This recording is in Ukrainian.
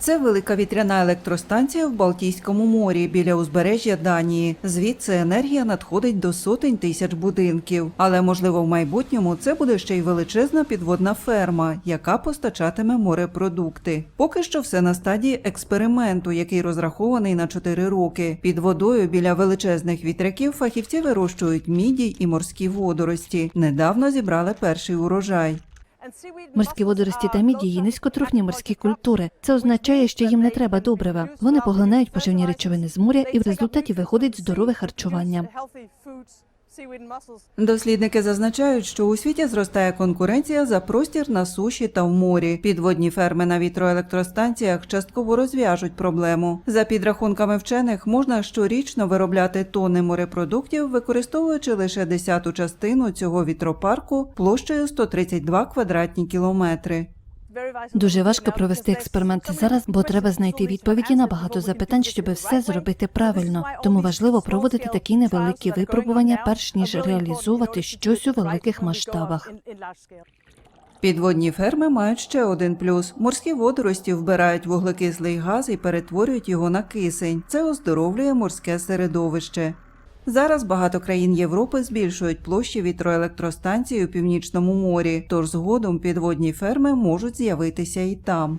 Це велика вітряна електростанція в Балтійському морі біля узбережжя Данії. Звідси енергія надходить до сотень тисяч будинків. Але можливо в майбутньому це буде ще й величезна підводна ферма, яка постачатиме морепродукти. Поки що все на стадії експерименту, який розрахований на 4 роки. Під водою біля величезних вітряків фахівці вирощують мідій і морські водорості. Недавно зібрали перший урожай. Морські водорості та мідії низькотрухні морські культури. Це означає, що їм не треба добрива. Вони поглинають поживні речовини з моря, і в результаті виходить здорове харчування. Дослідники зазначають, що у світі зростає конкуренція за простір на суші та в морі. Підводні ферми на вітроелектростанціях частково розв'яжуть проблему. За підрахунками вчених, можна щорічно виробляти тонни морепродуктів, використовуючи лише десяту частину цього вітропарку площею 132 квадратні кілометри. Дуже важко провести експерименти зараз, бо треба знайти відповіді на багато запитань, щоб все зробити правильно. Тому важливо проводити такі невеликі випробування, перш ніж реалізовувати щось у великих масштабах. Підводні ферми мають ще один плюс: морські водорості вбирають вуглекислий газ і перетворюють його на кисень. Це оздоровлює морське середовище. Зараз багато країн Європи збільшують площі вітроелектростанцій у північному морі, тож згодом підводні ферми можуть з'явитися і там.